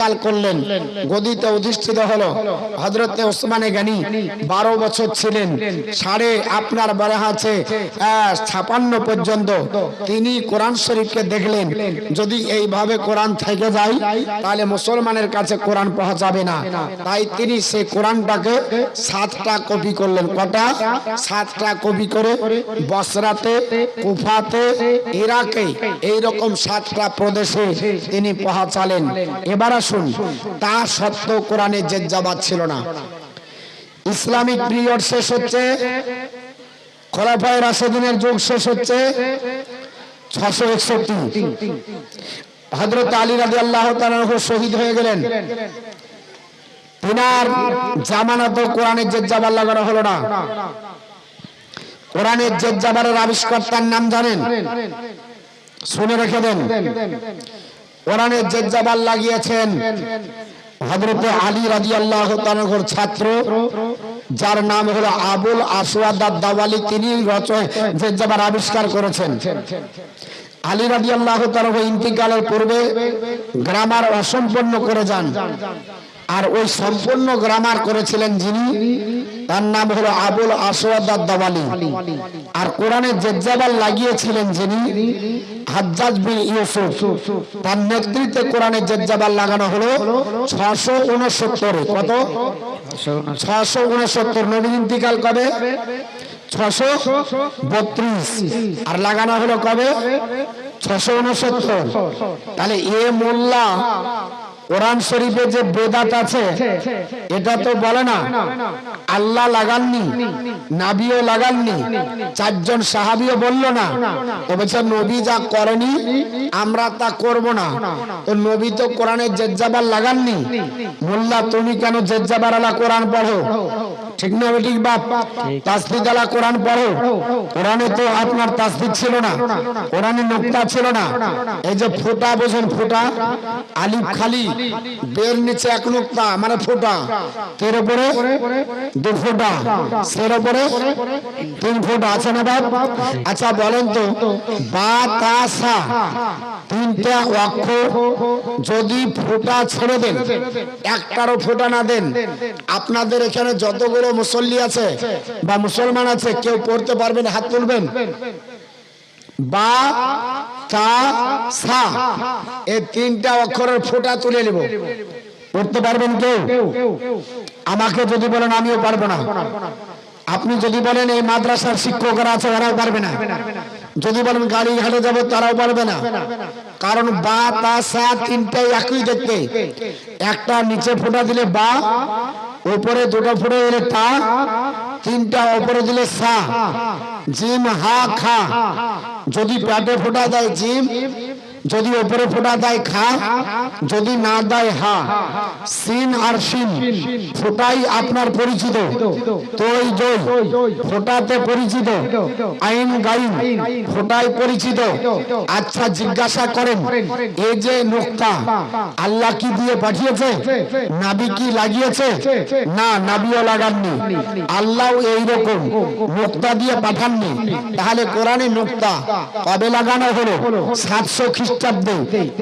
কাল করলেন। গদিতে অধিষ্ঠিত হলো। হজরতে ওসমানে গানি বারো বছর ছিলেন। সাড়ে আপনার বলা আছে ছাপান্ন পর্যন্ত। তিনি কোরআন শরীফকে দেখলেন। যদি এইভাবে কোরআন থেকে যায়, তাহলে মুসলমানের কাছে কোরআন পৌঁছাবে না। তাই তিনি সেই কোরআনটাকে সাতটা কপি করলেন। কটা? সাতটা কপি করে বসরাতে, কুফাতে, ইরাকে, এইরকম সাতটা প্রদেশে তিনি পৌঁছালেন। এবার আসুন, তা সত্ত্বেও কোরআনে জেজ্জাবাদ ছিল না। ইসলামিক পিরিয়ড শেষ হচ্ছে, খোলাফায় রাশেদিনের যুগ শেষ হচ্ছে, ছশো একষট্টি। হজরত আলী রাজি আল্লাহ শহীদ হয়ে গেলেন। তিনার জামানত কোরআনের জেজ্জাবার লাগানো হলো না। কোরআনের জেজ্জাবারের আবিষ্কর্তার নাম জানেন? শুনে রেখে দেন। কোরআনের জেজ্জাবার লাগিয়েছেন। হজরত আলী রাজি আল্লাহ ছাত্র, যার নাম হলো আবুল আসওয়াদ দাওয়ালি তিনি রচয় জেজ্জাবার আবিষ্কার করেছেন। আলী রাজি আল্লাহ ইন্তিকালের পূর্বে গ্রামার অসম্পন্ন করে যান। আর ওই সম্পূর্ণ গ্রামার করেছিলেন যিনি, তার নাম হলো আবুল আসওয়াদ দাওয়ালি আর কোরআনে জেজ্জাবাল লাগিয়েছিলেন যিনি, হাজ্জাজ বিন ইউসুফ। তার নেতৃত্বে কোরআনে জেজ্জাবাল লাগানো হলো ছশো উনসত্তরে কত? ছশো উনসত্তর। নবী ইন্তিকাল কবে? ছশো বত্রিশ। আর লাগানো হলো কবে? ছশো উনসত্তর। তাহলে এ মোল্লা কোরআন শরীফে যে বেদাত আছে, এটা তো বলে না। আল্লাহ লাগাননি, নাবিও লাগাননি, চারজন সাহাবিও বলল না। ও বলছে, নবী যা করেনি, আমরা তা করব না। তো নবী তো কোরআনের জেজ্জাবার লাগাননি। মোল্লা, তুমি কেন জেজ্জাবার আলা কোরআন পড়ো? ঠিক না ঠিক বাপ? তাসদিদ আলা কোরআন পড়ো। কোরআনে তো আপনার তাসদিদ ছিল না। কোরআনে নোক্তা ছিল না। এই যে ফোঁটা বোঝেন ফোঁটা? আলিফ খালি বের নিচে এক নোক্তা মানে ফোঁটা। তের উপরে দু ফোঁটা। সের উপরে তিন ফোঁটা। আছে না বাপ? আচ্ছা বলেন তো বা তা সা তিনটা অক্ষর যদি ফোঁটা ছেড়ে দেন একটারও ফোঁটা না দেন আপনাদের এখানে যতগুলো মুসল্লি আছে বা মুসলমান আছে, কেউ পড়তে পারবেন, হাত তুলবেন। বা, তা, সা এই তিনটা অক্ষরের ফোঁটা তুলে নেব। পড়তে পারবেন কেউ? আমাকে যদি বলেন, আমিও পারব না। আপনি যদি বলেন এই মাদ্রাসার শিক্ষকরা আছে, ওরাও পারবে না। যদি বলেন গাড়ি ঘাটে যাব, তারাও পারবে না। কারণ বা, তা, সা তিনটাই একই দেখতে। একটা নিচে ফোঁটা দিলে বা উপরে দুটো ফোঁটা দিলে তা, তিনটা উপরে দিলে সা। জিম, হা, খা। যদি পেটে ফোটা দেয় জিম যদি উপরে ফোঁটা দেয় খা, যদি না দেয় হা। সিন আর সিন ফোটাই আপনার পরিচিত। তৈ জয় ফোটাতে পরিচিত। আইন গাইন, ফোটাই পরিচিত। আচ্ছা জিজ্ঞাসা করেন এই যে নোক্তা আল্লাহ কি দিয়ে পাঠিয়েছে? নাবি কি লাগিয়েছে? না নাবিও লাগাননি আল্লাহ এইরকম নোক্তা দিয়ে পাঠাননি। তাহলে কোরআনে নোক্তা কবে লাগানো হলো? সাতশো খ্রিস্টাব্দে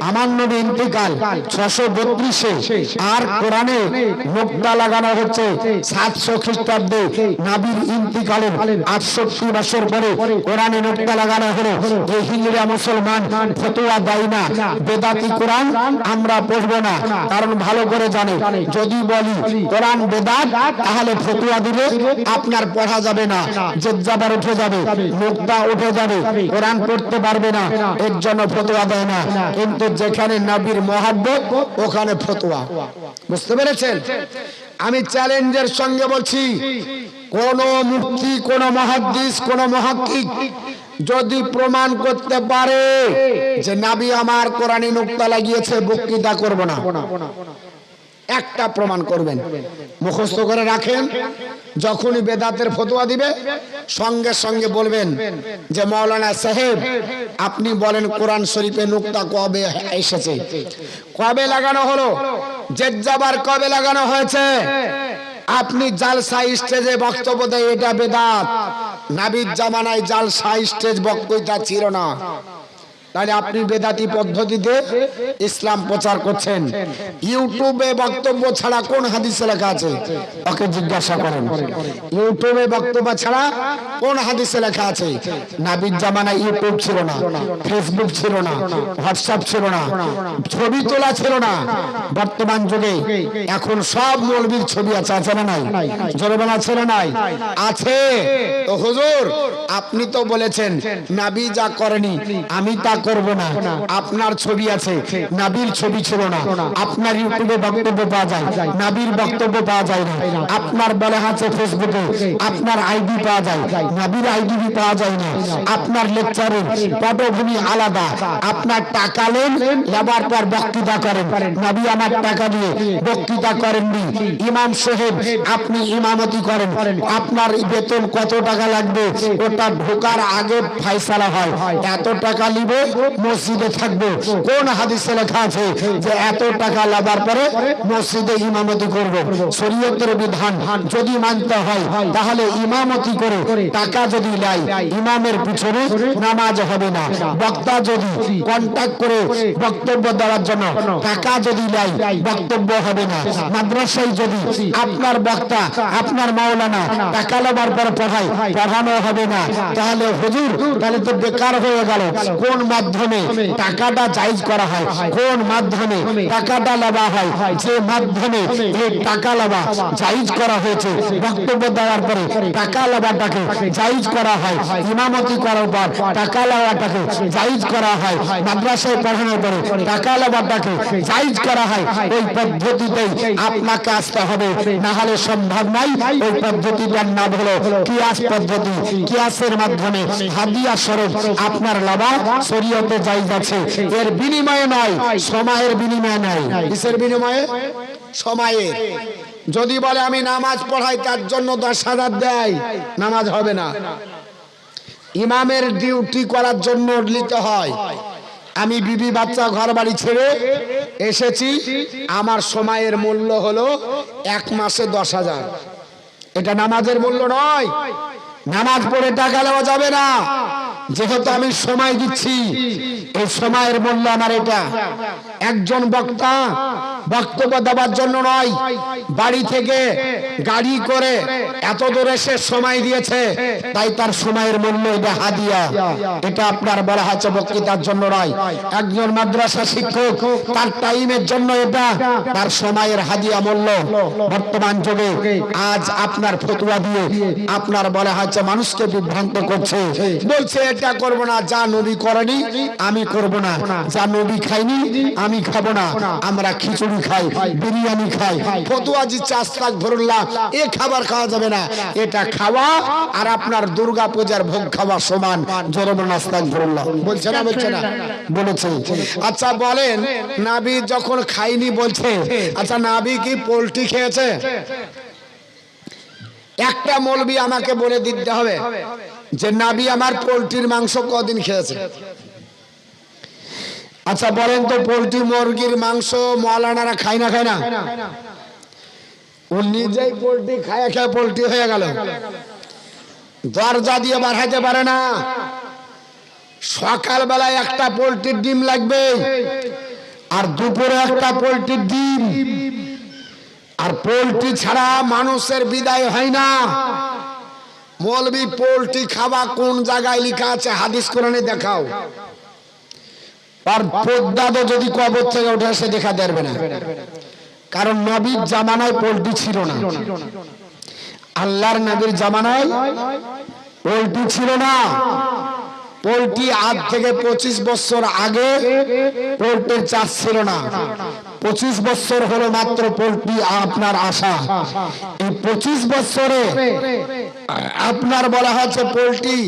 আমার নবী ইন্তিকাল ছশো বত্রিশে। আর কোরআনে নোক্তা লাগানো হচ্ছে সাতশো খ্রিস্টাব্দে নাবির ইন্তিকালের আটষট্টি বছর পরে কোরআনে নোক্তা লাগানো হলো। এই হিন্দুরা মুসলমান, ফতোয়া দেয় না। বেদাতি কোরআন আমরা পড়ব না। কারণ ভালো করে জানে, যদি বলি কোরআন বেদাত, তাহলে ফতুয়া দিলে আপনার পড়া যাবে না জেজ্জাবার উঠে যাবে, মুক্তা উঠে যাবে, কোরআন পড়তে পারবে না, এর জন্য ফতুয়া দেয় না। কিন্তু যেখানে নাবির মহাব্বত ওখানে ফতোয়া। বুঝতে পেরেছেন? আমি চ্যালেঞ্জের সঙ্গে বলছি কোন মুক্তি কোন মহাদ্দিস কোন মহাকিক যদি প্রমাণ করতে পারে যে নাবি আমার কোরআনী নুক্তা লাগিয়েছে বক্তৃতা করব না। একটা প্রমাণ করবেন। মুখস্থ করে রাখেন, যখনই বেদাতের ফতোয়া দিবে, সঙ্গে সঙ্গে বলবেন যে, মৌলানা সাহেব, আপনি বলেন কোরআন শরীফে নুক্তা কবে এসেছে? কবে লাগানো হলো? জেজ্জাবার কবে লাগানো হয়েছে? আপনি জালসা স্টেজে বক্তব্য দেয় এটা বেদাত। নাবিদ জামানায় জালসা স্টেজ বক্তৃতা ছিল না। তাহলে আপনি বেদাতি পদ্ধতিতে ইসলাম প্রচার করছেন। ইউটিউবে বক্তব্য ছাড়া কোন হাদিসে লেখা আছে? ওকে জিজ্ঞাসা করেন। ইউটিউবে বক্তব্য ছাড়া কোন হাদিসে লেখা আছে? নাবির জামানায় ইউটিউব ছিল না, ফেসবুক ছিল না, হোয়াটসঅ্যাপ ছিল না, ছবি তোলা ছিল না। বর্তমান যুগে এখন সব মৌলবীর ছবি আছে আছে না নাই? জোরবেলা আছে না নাই? আছে। তো হুজুর, আপনি তো বলেছেন, নাবি যা করেনি, আমি তা করব না। আপনার ছবি আছে নাবির ছবি ছিল না। আপনার ইউটিউবে বক্তব্য পাওয়া যায় নাবির বক্তব্য পাওয়া যায় না। আপনার বলে আছে ফেসবুকে আপনার আইডি পাওয়া যায় নাবির আইডি পাওয়া যায় না। আপনার লেকচারের পটভূমি আলাদা। আপনার টাকা নেন লেবার পর বক্তৃতা করেন। নবী আমার টাকা দিয়ে বক্তৃতা করেননি। ইমাম সাহেব আপনি ইমামতি করেন। আপনার বেতন কত টাকা লাগবে? ওটা ঢোকার আগে ফাইসালা হয়। এত টাকা নিবে মসজিদে থাকবে। কোন হাদিসে লেখা আছে যে এত টাকা লাগার পরে মসজিদে ইমামতি করব। শরীয়তের বিধান যদি মানতে হয়, তাহলে ইমামতি করে টাকা যদি লাই ইমামের পিছনে নামাজ হবে না। বক্তা যদি কন্ট্যাক্ট করে বক্তব্য দেওয়ার জন্য টাকা যদি লাই বক্তব্য হবে না। মাদ্রাসায় যদি আপনার বক্তা, আপনার মাওলানা টাকা নেবার পর পড়ায়, পড়ানো হবে না। তাহলে হুজুর, তাহলে তো বেকার হয়ে গেল। কোন মাধ্যমে টাকাটা জায়জ করা হয়। কোন মাধ্যমে টাকাটা লেবা হয়? যে মাধ্যমে এই টাকা লেবা জায়জ করা হয়েছে। বক্তব্য দেওয়ার পরে টাকা লেবাটাকে জায়জ করা হয়। ইমামতি করার পর টাকা লেবাটাকে জায়জ করা হয়। মাদ্রাসায় পড়ানোর পরে টাকা লেবাটাকে জায়জ করা হয়। ওই পদ্ধতিতেই আপনাকে আসতে হবে। না হলে সম্ভব নাই ওই পদ্ধতিটার নাম হলো কিয়াস পদ্ধতি। কিয়াসের মাধ্যমে হাদিয়া স্বরূপ আপনার লাভা শরীয়তে জায়জ আছে। এর বিনিময়ে নয় সময়ের বিনিময়ে নয় কিসের বিনিময়ে? সময়ের যদি বলে আমি নামাজ পড়াই তার জন্য দশ হাজার দেয়। নামাজ হবে না। ইমামের ডিউটি করার জন্য নিতে হয়। আমি বিবি বাচ্চা ঘর বাড়ি ছেড়ে এসেছি। আমার সময়ের মূল্য হলো এক মাসে দশ হাজার। এটা নামাজের মূল্য নয়। নামাজ পড়ে টাকা নেওয়া যাবে না। যেহেতু আমি সময় দিচ্ছি, এই সময়ের মূল্য আমার এটা। একজন বক্তা বক্তব্য দেওয়ার জন্য নয়, বাড়ি থেকে গাড়ি করে এত দূরে সে সময় দিয়েছে, তাই তার সময়ের মূল্য এটা হাদিয়া। এটা আপনার বলা হচ্ছে বক্তৃতার জন্য নয়। একজন মাদ্রাসা শিক্ষক, তার টাইমের জন্য এটা, তার সময়ের হাদিয়া মূল্য। বর্তমান যুগে, আজ আপনার ফতুয়া দিয়ে আপনার বলা হচ্ছে মানুষকে বিভ্রান্ত করছে। বলছে, এটা করব না, যা নবী করেনি, আমি করব না। যা নবী খাইনি, আমি খাব না। আমরা খিচুড়ি খাই, বিরিয়ানি খাই। ফতুয়া দিচ্ছে আস্তাক ভরুল্লাহ, এ খাবার খাওয়া যাবে না। এটা খাওয়া আর আপনার দুর্গা পূজার ভোগ খাওয়া সমান। জরমান আস্তাক ভরুল্লাহ। বলছে, না বলছে না। বলেছে। আচ্ছা বলেন, নাবি যখন খাইনি বলছে আচ্ছা নাবি কি পোলট্রি খেয়েছে? একটা মলবি আমাকে বলে দিতে হবে যে নাবি আমার পোলট্রির মাংস কদিন খেয়েছে? আচ্ছা বলেন তো পোলট্রি মুরগির মাংস মলানারা খায় না খায় না? ও নিজেই পোলট্রি খায় খায় পোলট্রি হয়ে গেল। দরজা দিয়ে বাড়াইতে পারে না। সকালবেলায় একটা পোলট্রির ডিম লাগবে, আর দুপুরে একটা পোলট্রির ডিম। আর পোলট্রি ছাড়া মানুষের বিদায় হয় না। মলবি, পোলট্রি খাওয়া কোন জায়গায় লেখা আছে? হাদিস কোরআনে দেখাও। আর পদ্মাদও যদি কবর থেকে উঠে সে দেখা দেবে না কারণ নবীর জামানায় পোলট্রি ছিল না। আল্লাহর নবীর জামানায় পোলট্রি ছিল না। পোলট্রি আজ থেকে পঁচিশ বছর আগে পোলট্রির চাষ ছিল না। পঁচিশ বছর হলো মাত্র পোলট্রি আপনার আশা। এই পঁচিশ বছরে আপনার বলা হচ্ছে পোলট্রি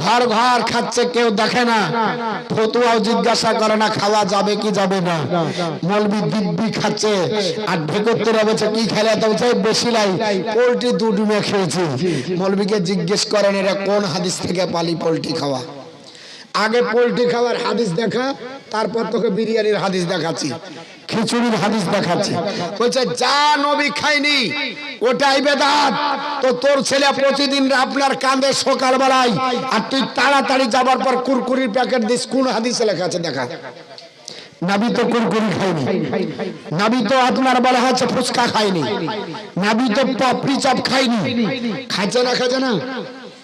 ঘর ঘর খাচ্ছে, কেউ দেখে না। ফতুয়াও জিজ্ঞাসা করে না, খাওয়া যাবে কি যাবে না। মলবি দিব্যি খাচ্ছে, আর ঢেকুত্তর বলছে, কি খেলে? তো বলছে বেশি লাই, পোলট্রি দু ডিমে খেয়েছি। মলবিকে জিজ্ঞেস করেন এটা কোন হাদিস থেকে পালি পোলট্রি খাওয়া? আগে পোলট্রি খাওয়ার হাদিস দেখা, তারপর তোকে বিরিয়ানির হাদিস দেখাচ্ছি। খিচুড়ির হাদিস দেখাচ্ছে। বলছে, যা নবী খায়নি ওটাই বেদাত তো তোর ছেলে প্রতিদিন আপনার কাঁধে সকালবেলায়, আর তুই তাড়াতাড়ি যাবার পর কুরকুরির প্যাকেট দিস, কোন হাদিসে লেখা আছে? দেখা। নাবি তো কুরকুরি খায়নি। নাবি তো আপনার বলা হচ্ছে ফুচকা খায়নি। নাবি তো পাপড়ি চাপ খায়নি। খাচ্ছে না খাচ্ছে না?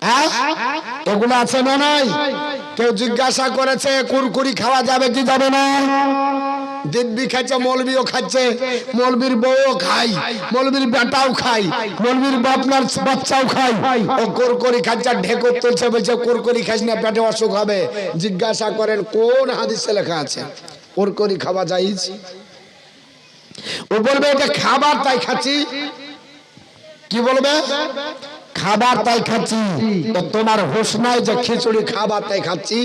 হ্যাঁ? এগুলো আছে না নাই? কেউ জিজ্ঞাসা করেছে, কুরকুরি খাওয়া যাবে কি যাবে না? দিব্যি খাচ্ছে মৌলবিও খাচ্ছে মৌলবীর বউও খাই মৌলবীর বেটাও খাই মৌলবীর বাপনার বাচ্চাও খাই ও কুরকুরি খাচ্ছে ঢেকুর তুলছে, বলছে, কুরকুরি খাস না, পেটে অসুখ হবে। জিজ্ঞাসা করেন, কোন হাদিসে লেখা আছে? কুরকুরি খাওয়া যাইজ ও বলবে, এটা খাবার, তাই খাচ্ছি। কি বলবে? খাবার, তাই খাচ্ছি। তো তোমার হোশ নাই যে খিচুড়ি খাবার, তাই খাচ্ছি।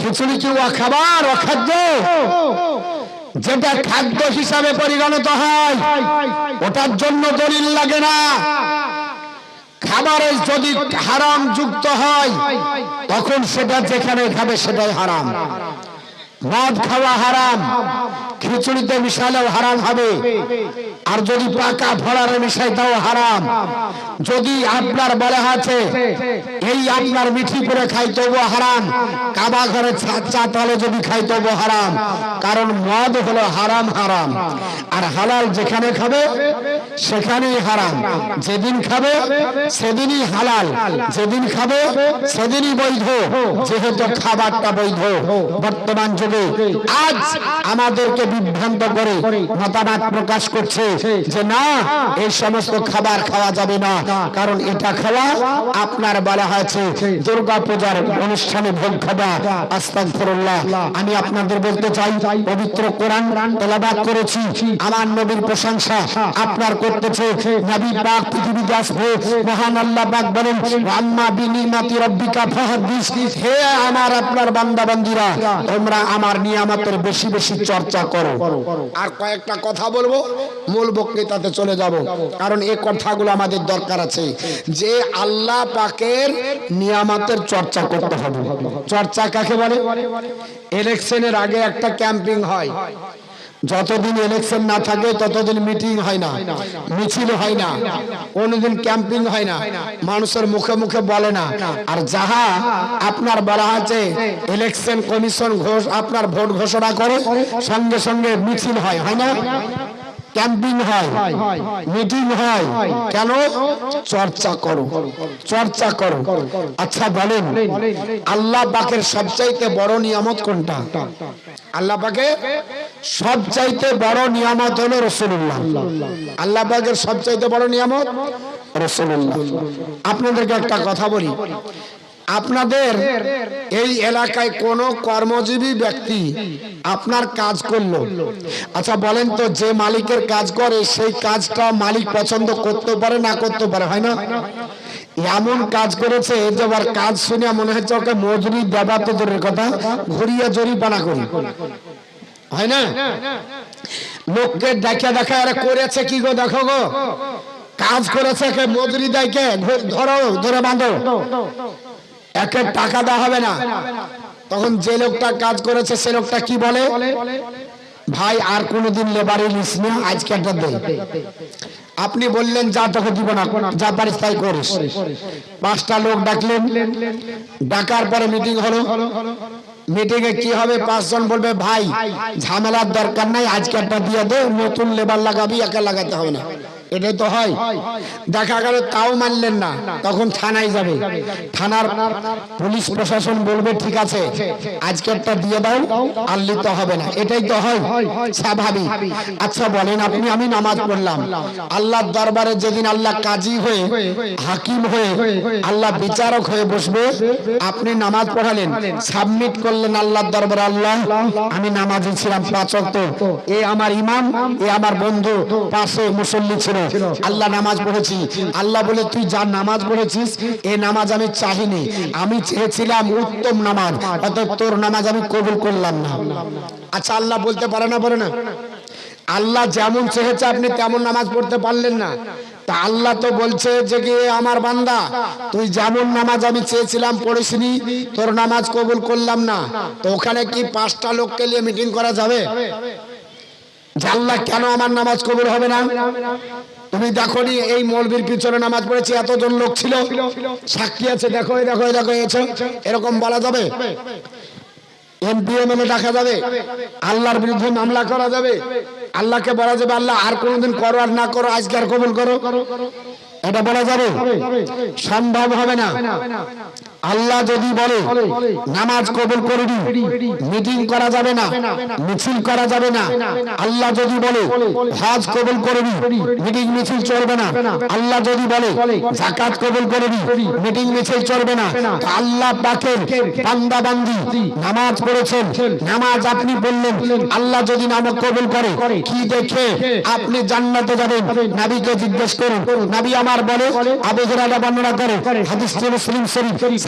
খিচুড়ি কি ও খাবার অখাদ্য খাদ্য। যেটা খাদ্য হিসাবে পরিগণিত হয়, ওটার জন্য দলিল লাগে না। খাবারে যদি হারাম যুক্ত হয়, তখন সেটা যেখানে খাবে সেটাই হারাম। মদ খাওয়া হারাম। খিচুড়িতে মিশালেও হারাম হবে। আর যদি পাকা ফলারে মিশাই তাও হারাম। যদি আপনার বলা আছে, এই আপনার মিঠি করে খাই তবু হারাম। কাবা ঘরে চা তালে যদি খাই তবু হারাম। কারণ মদ হলো হারাম হারাম। আর হালাল যেখানে খাবে, সেখানেই হারাম। যেদিন খাবে, সেদিনই হালাল। যেদিন খাবে, সেদিনই বৈধ। যেহেতু খাবারটা বৈধ। বর্তমান যুগে আজ আমাদেরকে বিভ্রান্ত করে মতামত প্রকাশ করছে যে না, এই সমস্ত খাবার খাওয়া যাবে না। কারণ এটা খাওয়া আপনার বলা হয়েছে দুর্গা পূজার অনুষ্ঠানে ভোগ খাওয়া। আস্তাগফিরুল্লাহ। আমি আপনাদের বলতে চাই, পবিত্র কোরআন তেলাবাদ করেছি। আমার নবীর প্রশংসা আপনার করতেছে। নবী পাক পৃথিবীতে আসবে, মহান আল্লাহ পাক বলেন আম্মা বিনিমাতি রব্বিকা ফাহাদিস। হে আমার আপনার বান্দা বান্দিরা তোমরা আমার নিয়ামতের বেশি বেশি চর্চা করো। আর কয়েকটা কথা বলব মূল বক্তৃতাতে চলে যাব। কারণ এই কথাগুলো আমাদের দরকার আছে। যে আল্লাহ পাকের নিয়ামতের চর্চা করতে হবে। চর্চা কাকে বলে? ইলেকশনের আগে একটা ক্যাম্পিং হয়। যতদিন ইলেকশন না থাকে, ততদিন মিটিং হয় না। মিছিল হয় না। কোনোদিন ক্যাম্পিং হয় না। মানুষের মুখে মুখে বলে না। আর যাহা আপনার বলা আছে ইলেকশন কমিশন ঘোষ আপনার ভোট ঘোষণা করে, সঙ্গে সঙ্গে মিছিল হয়। হয় না? ক্যাম্পিং হয়। মিটিং হয়। কেন? চর্চা করো। চর্চা করো। আচ্ছা বলেন। আল্লাহ পাকের সবচাইতে বড় নিয়ামত কোনটা? আল্লাহ পাকে সবচাইতে বড় নিয়ামত হলো রসুল্লাহ আল্লাহ পাকের সবচাইতে বড় নিয়ামত রসুল্লাহ আপনাদেরকে একটা কথা বলি। আপনাদের এই এলাকায় কোন কর্মজীবী ব্যক্তি আপনার কাজ করল। আচ্ছা বলেন তো যে মালিকের কাজ করে, সেই কাজটা মালিক পছন্দ করতে পারে, না করতে পারে, হয় না? এমন কাজ করেছে যে আবার কাজ শুনে মনে হচ্ছে ওকে মজুরি দেবা তো দূরের কথা, ঘুরিয়ে জরিপানা করি। হয় না? লোককে দেখা দেখা এরা করেছে কি গো, দেখো গো। কাজ করেছে কে মজুরি দেয় কে? ধরো, ধরে বাঁধো। একে টাকা দেওয়া হবে না। তখন যে লোকটা কাজ করেছে, সে লোকটা কি বলে? ভাই, আর কোনোদিন লেবারে নিস না, আজকে একটা দে। আপনি বললেন, যা তোকে দিব না যা পারিস তাই করিস। পাঁচটা লোক ডাকলেন। ডাকার পরে মিটিং হলো। মিটিং এ কি হবে? পাঁচজন বলবে, ভাই, ঝামেলার দরকার নাই, আজকে একটা দিয়ে দে, নতুন লেবার লাগাবি, একা লাগাতে হবে না। এটাই তো হয়। দেখা গেল তাও মানলেন না, তখন থানায় যাবে। থানার পুলিশ প্রশাসন বলবে, ঠিক আছে, আজকে একটা দিয়ে দাও, আর নিতে হবে না। এটাই তো হয়। স্বাভাবিক। আচ্ছা বলেন আপনি, আমি নামাজ পড়লাম। আল্লাহর দরবারে যেদিন আল্লাহ কাজী হয়ে, হাকিম হয়ে, আল্লাহ বিচারক হয়ে বসবে, আপনি নামাজ পড়ালেন। সাবমিট করলেন আল্লাহর দরবারে, আল্লাহ, আমি নামাজি ছিলাম পাঁচ ওয়াক্ত। এ আমার ইমাম, এ আমার বন্ধু, পাশে মুসল্লি ছিল। আল্লাহ নামাজ পড়েছি। আল্লাহ বলে তুই যা নামাজ পড়েছিস এ নামাজ আমি চাহিনি। আমি চেয়েছিলাম উত্তম নামাজ অতএব তোর নামাজ আমি কবুল করলাম না। আচ্ছা আল্লাহ বলতে পারে না বলে না? আল্লাহ যেমন চেয়েছে আপনি তেমন নামাজ পড়তে পারলেন না। তা আল্লাহ তো বলছে যে কি আমার বান্দা তুই যেমন নামাজ আমি চেয়েছিলাম পড়েছিনি তোর নামাজ কবুল করলাম না। তো ওখানে কি পাঁচটা লোককে নিয়ে মিটিং করা যাবে? আল্লাহ কেন আমার নামাজ কবুল হবে না? তুমি দেখো নি এই মৌলবীর পিছনে নামাজ পড়েছি, এতজন লোক ছিল। সাক্ষী আছে, দেখো দেখো দেখো এরকম বলা যাবে? এমপিএম এ ডাকা যাবে? আল্লাহর বিরুদ্ধে মামলা করা যাবে? আল্লাহকে বলা যাবে, আল্লাহ, আর কোনোদিন করো আর না করো, আজকে আর কবুল করো। এটা বলা যাবে? সম্ভব হবে না। আল্লাহ যদি বলে নামাজ কবুল করবি মিটিং করা যাবে না মিছিল করা যাবে না আল্লাহ যদি বলে হজ কবুল করবি মিটিং মিছিল চলবে না আল্লাহ যদি বলে জাকাত কবুল করবি মিটিং মিছিল চলবে না আল্লাহ পাকের বান্দা বান্দি নামাজ পড়েছেন নামাজ আপনি বললেন আল্লাহ যদি নামক কবুল করে কি দেখে আপনি জান্নাতে যাবেন? নাবিকে জিজ্ঞেস করুন নাবি আমার বলে আবু হুরায়রা বর্ণনা করে হাদিস মুসলিম শরীফ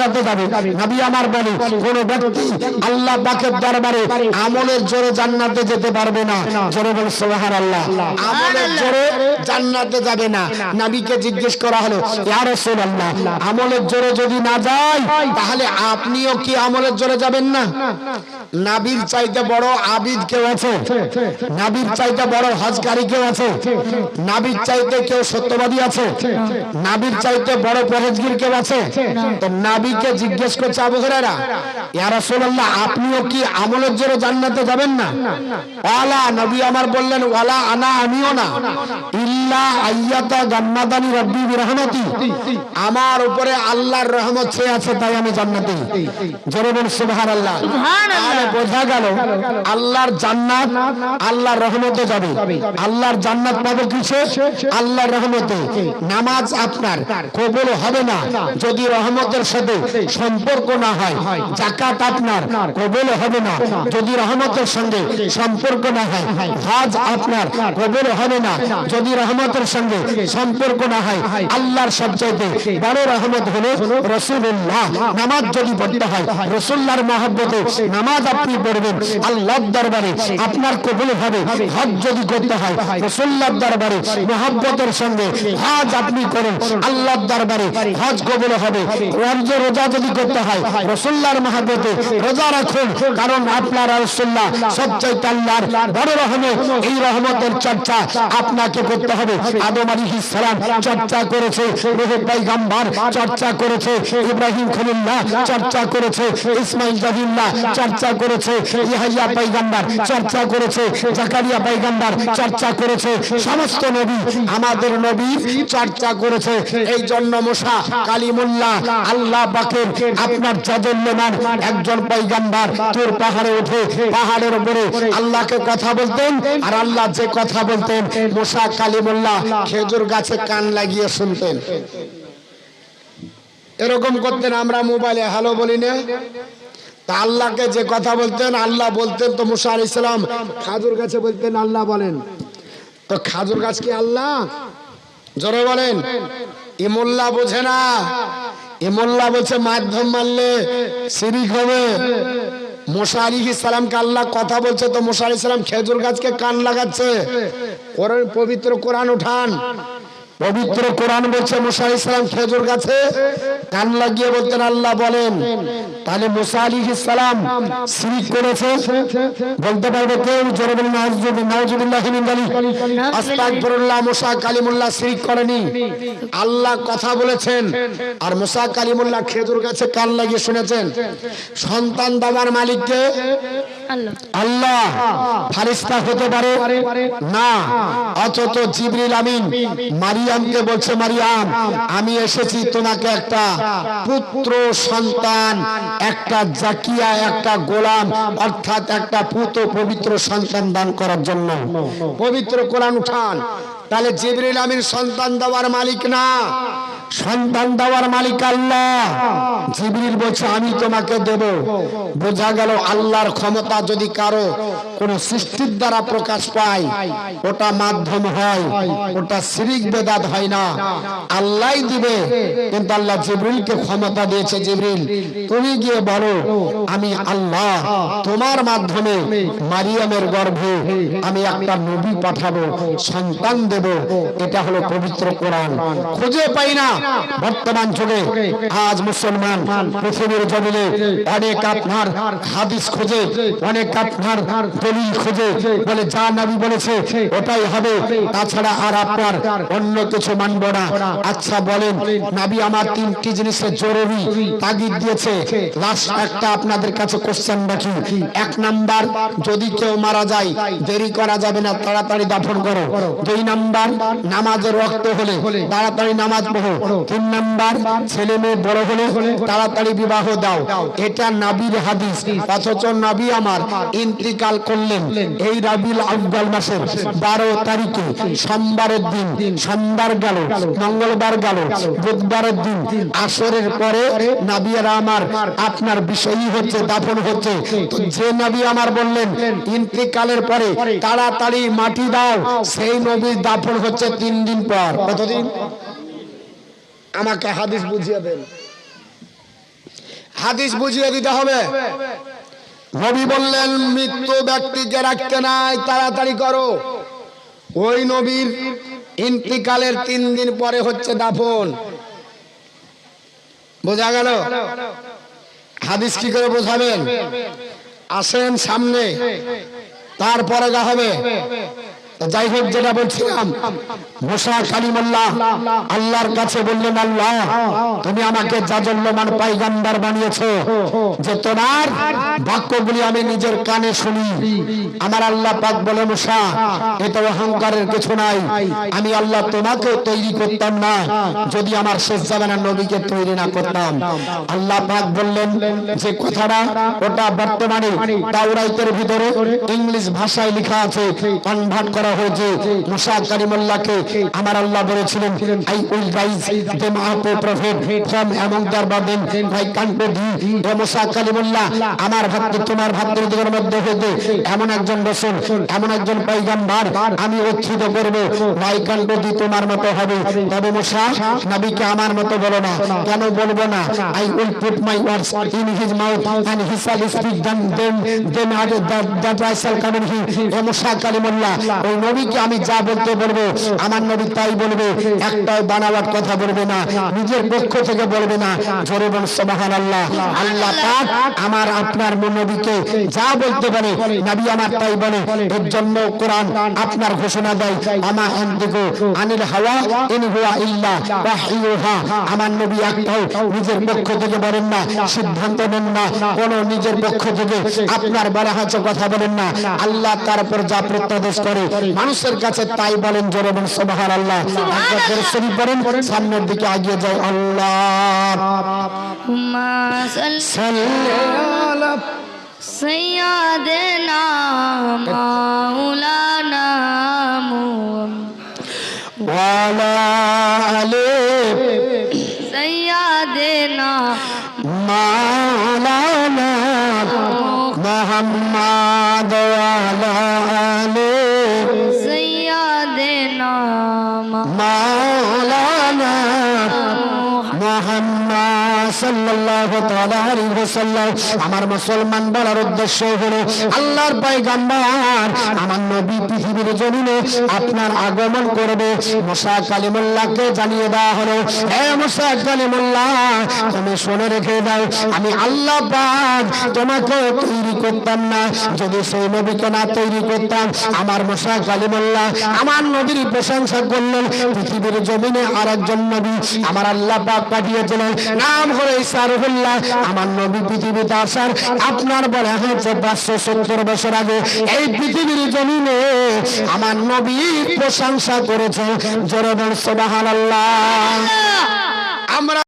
যাবে। নবী আমার বলে কোন ব্যক্তি আল্লাহ পাকের দরবারে আমলের জোরে জান্নাতে যেতে পারবে না। জোরে বল সুবহানাল্লাহ। আমলের জোরে জান্নাতে যাবে না। নবীকে জিজ্ঞেস করা হলো ইয়া রাসূলুল্লাহ আমলের জোরে যদি না যায় তাহলে আপনিও কি আমলের জোরে যাবেন না? নাবির চাইতে বড় আবিদ কেউ আছে? নাবির চাইতে বড় হজকারী কেউ আছে? নাবির চাইতে কেউ সত্যবাদী আছে? নাবির চাইতে বড় পরেজগির কেউ আছে? তো নাবিকে জিজ্ঞেস করছে আবু হুরায়রা ইয়া রাসূলুল্লাহ আপনিও কি আমলের জোরে জান্নাতে যাবেন না? ওয়ালা নবী আমার বললেন ওয়ালা আনা আমিও না। ইল্লা আইয়াতা গান্নাদানি রব্বি বিরহমতি। আমার উপরে আল্লাহর রহমত ছেয়ে আছে তাই আমি জান্নাতে। জোরে বল সুবহানাল্লাহ। তাহলে বোঝা গেল আল্লাহর জান্নাত আল্লাহর রহমতে যাবে। আল্লাহর জান্নাত পাবো কিসে? আল্লাহর রহমতে। নামাজ আপনার কবুল হবে না। যদি রহমতের সাথে সম্পর্ক না হয় জাকাত আপনার কবুল হবে না। যদি রহমতের সঙ্গে সম্পর্ক না হয় হজ আপনার কবুল হবে না। যদি রহমতের সঙ্গে সম্পর্ক না হয় আল্লাহর সবচাইতে বড় রহমত হলো রসুল্লাহ নামাজ যদি পড়তে হয় রসুল্লাহর মহব্বতে নামাজ আপনি পড়বেন। আল্লাহর দরবারে আপনার কবুল হবে। হজ যদি করতে হয় রসুল্লাহর দরবারে মহব্বতের সঙ্গে হজ আপনি করেন। আল্লাহর দরবারে হজ কবুল হবে। রোজ রোজা যদি করতে হয়, রসুল্লাহর মহব্বতে রোজা রাখুন। কারণ আপনার রসুল্লাহ সবচাইতে আল্লাহর বড় রহমত। এই রহমতের চর্চা আপনাকে করতে হবে। আদম আলী ইসলাম চর্চা করেছে পাইগাম্বার চর্চা করেছে, ইব্রাহিম খলিল্লাহ চর্চা করেছে, ইসমাইল জাহিল্লাহ চর্চা করেছে ইহাইয়া পাইগাম্বার চর্চা করেছে, জাকারিয়া পাইগাম্বার চর্চা করেছে। সমস্ত নবী আমাদের নবী চর্চা করেছে। এই জন্য মোসা কালিমুল্লাহ আল্লাহ পাকের আপনার চাজল্যমান একজন পাইগাম্বার তোর পাহাড়ে উঠে পাহাড়ের উপরে আল্লাহকে কথা বলতেন আর আল্লাহ যে কথা বলতেন মোসা কালিমুল্লাহ খেজুর গাছে কান লাগিয়ে শুনতেন। এরকম করতেন আমরা মোবাইলে, হ্যালো বলি না? তা আল্লাহকে যে কথা বলতেন, আল্লাহ বলতেন তো মুসা আলি ইসলাম খাজুর গাছে বলতেন, আল্লাহ বলেন। তো খাজুর গাছ কি আল্লাহ? জোরে বলেন। ইমোল্লা বোঝে না। ইমোল্লা বলছে, মাধ্যম মারলে সিরিক হবে। মোসা আলী ইসলামকে আল্লাহ কথা বলছে, তো মোসা আলী ইসলাম খেজুর গাছকে কান লাগাচ্ছে। পবিত্র কোরআন উঠান। পবিত্র কোরআন বলছে, মুসা ইসলাম খেজুর গাছে কান লাগিয়ে বলতেন, আল্লাহ বলেন, তাহলে মুসা আলী ইসলাম শিরিক করেছে। বলতে পারবে কেউ? জোরে বলেন নাউজুবিল্লাহ যালিক আস্তাগফিরুল্লাহ, মুসা কালিমুল্লাহ করেনি। আল্লাহ কথা বলেছেন, আর মুসা কালিমুল্লাহ খেজুর গাছে কান লাগিয়ে শুনেছেন। সন্তান বাবার মালিককে আল্লাহ ফারিস্তা হতে পারে না, অথচ জিবরিল আমিন মারিয়া মারিয়ামকে বলছে, মারিয়াম, আমি এসেছি তোমাকে একটা পুত্র সন্তান, একটা জাকিয়া, একটা গোলাম, অর্থাৎ একটা পুত্র পবিত্র সন্তান দান করার জন্য। পবিত্র কোরআন উঠান। তাহলে জিবরিল আমির সন্তান দেওয়ার মালিক না। সন্তান দেওয়ার মালিক আল্লাহ। জিবরিল বলছে, আমি তোমাকে দেব। বোঝা গেল আল্লাহর ক্ষমতা যদি কারও কোন সৃষ্টির দ্বারা প্রকাশ পায়, ওটা মাধ্যম হয়, ওটা শিরিক বেদাত হয় না। আল্লাহই দিবে, কিন্তু আল্লাহ জিবরিলকে ক্ষমতা দিয়েছে, জিবরিল, তুমি গিয়ে বলো, আমি আল্লাহ, তোমার মাধ্যমে মারিয়ামের গর্ভে আমি একটা নবী পাঠাবো, সন্তান দেব। এটা হলো পবিত্র কোরআন। খুঁজে পাই না। বর্তমান যুগে আজ মুসলমান পৃথিবীর জমিনে অনেক আপনার হাদিস খোঁজে, অনেক আপনার দলিল খোঁজে বলে যা নবী বলেছে ওটাই হবে। তাছাড়া আর আপনার অন্য কিছু মানব না। আচ্ছা বলেন, নাবি আমার তিনটি জিনিসের জরুরি তাগিদ দিয়েছে। লাস্ট একটা আপনাদের কাছে কোশ্চেন রাখি। এক নাম্বার, যদি কেউ মারা যায়, দেরি করা যাবে না, তাড়াতাড়ি দাফন করো। দুই নাম্বার নামাজের রক্ত হলে তাড়াতাড়ি নামাজ পড়ো। তিন নাম্বার ছেলে মেয়ে বড় হলে তাড়াতাড়ি বিবাহ দাও। এটা নাবির হাদিস। অথচ নবী আমার ইন্তিকাল করলেন। এই রাবিল আফগাল মাসের বারো তারিখে সোমবারের দিন সোমবার গেল মঙ্গলবার গেল বুধবারের দিন আসরের পরে নাবিয়ারা আমার আপনার বিষয়ই হচ্ছে দাফন হচ্ছে। যে নবী আমার বললেন ইন্তিকালের পরে তাড়াতাড়ি মাটি দাও সেই নবীর দাফন হচ্ছে তিন দিন পর। কতদিন? আমাকে হাদিস বুঝিয়ে দেন। হাদিস বুঝিয়ে দিতে হবে। নবী বললেন, মৃত্যু ব্যক্তিকে রাখতে নাই, তাড়াতাড়ি করো। ওই নবীর ইন্তিকালের তিন দিন পরে হচ্ছে দাফন। বোঝা গেল? হাদিস কি করে বোঝাবেন? আসেন সামনে, তারপরে গা হবে। যাই হোক, যেটা বলছিলাম মোসা কালিমাল্লাহ আল্লাহর কাছে বললেন, আল্লাহ, তুমি আমাকে জাজল্যমান পাইগাম্বার বানিয়েছো, যে তোমার বাক্যগুলি আমি নিজের কানে শুনি। আমার আল্লাহ পাক বলে মোসা এটা অহংকারের কিছু নাই। আমি আল্লাহ তোমাকে তৈরি করতাম না, যদি আমার শেষ জামানার নবীকে তৈরি না করতাম। আল্লাহ পাক বললেন, যে কথাটা ওটা বর্তমানে তাওরাইতের ভিতরে ইংলিশ ভাষায় লেখা আছে, কনভার্ট করা মুসা কারিমুল্লাহকে আমার আল্লাহ বলেছিলেন ও মুসা আমার তোমার ভক্তদের মধ্যে হতে এমন একজন রসুল, এমন একজন পয়গম্বর আমি উত্থিত করব। ডি তোমার মতো হবে। তবে মুসা, নবীকে আমার মতো বলো না। কেন বলব না? I will put my words in his mouth and he shall speak them them are that I shall come in হি। মুসা কালিমুল্লাহ ওই নবীকে আমি যা বলতে বলব, আমার নবী তাই বলবে। একটাও বানাওয়ার কথা বলবে না, নিজের পক্ষ থেকে বলবে না। জোরে বল সুবহান আল্লাহ আল্লাহ আমার, আপনার নবীকে যা বলতে বলে, নবী আমার তাই বলে। এর জন্য কোরআন আপনার ঘোষণা দেয়, আমা আনদিগো আনিল হাওয়া ইন হুয়া ইল্লা ওয়াহিয়ুহা। আমার নবী একটাও নিজের পক্ষ থেকে বলেন না, সিদ্ধান্ত নেন না, কোন নিজের পক্ষ থেকে আপনার বলা হচ্ছে কথা বলেন না। আল্লাহ তার উপর যা প্রত্যাদেশ করে মানুষের কাছে তাই বলেন জোরে বলেন সুবহান আল্লাহ শরীফ বলেন সামনের দিকে আগিয়ে যায় আল্লাহ। সৈয়দনা মাওলানা মুহাম্মদ। ওয়ালা আলি সৈয়দনা মাওলানা মুহাম্মদ। ওয়ালা আমার মুসলমান বলার উদ্দেশ্য হলো আল্লাহর পয়গম্বর। আমার নবী পৃথিবীর জমিনে আপনার আগমন করবে। মুসা কালিমুল্লাহকে জানিয়ে দেওয়া হলো, হে মুসা কালিমুল্লাহ, তুমি শুনে রেখে দাও, আমি আল্লাহ পাক তোমাকে তৈরি করতাম না। যদি সেই নবীকে না তৈরি করতাম, আমার মুসা কালিমুল্লাহ আমার নবীর প্রশংসা করলেন। পৃথিবীর জমিনে আর একজন নবী আমার আল্লাহ পাক পাঠিয়েছিলেন নাম হলো ইসারুল্লাহ। আমার নবী পৃথিবীতে আসার আপনার বলে হচ্ছে পাঁচশো সত্তর বছর আগে এই পৃথিবীর জমিনে আমার নবী প্রশংসা করেছে জোরে বল আমরা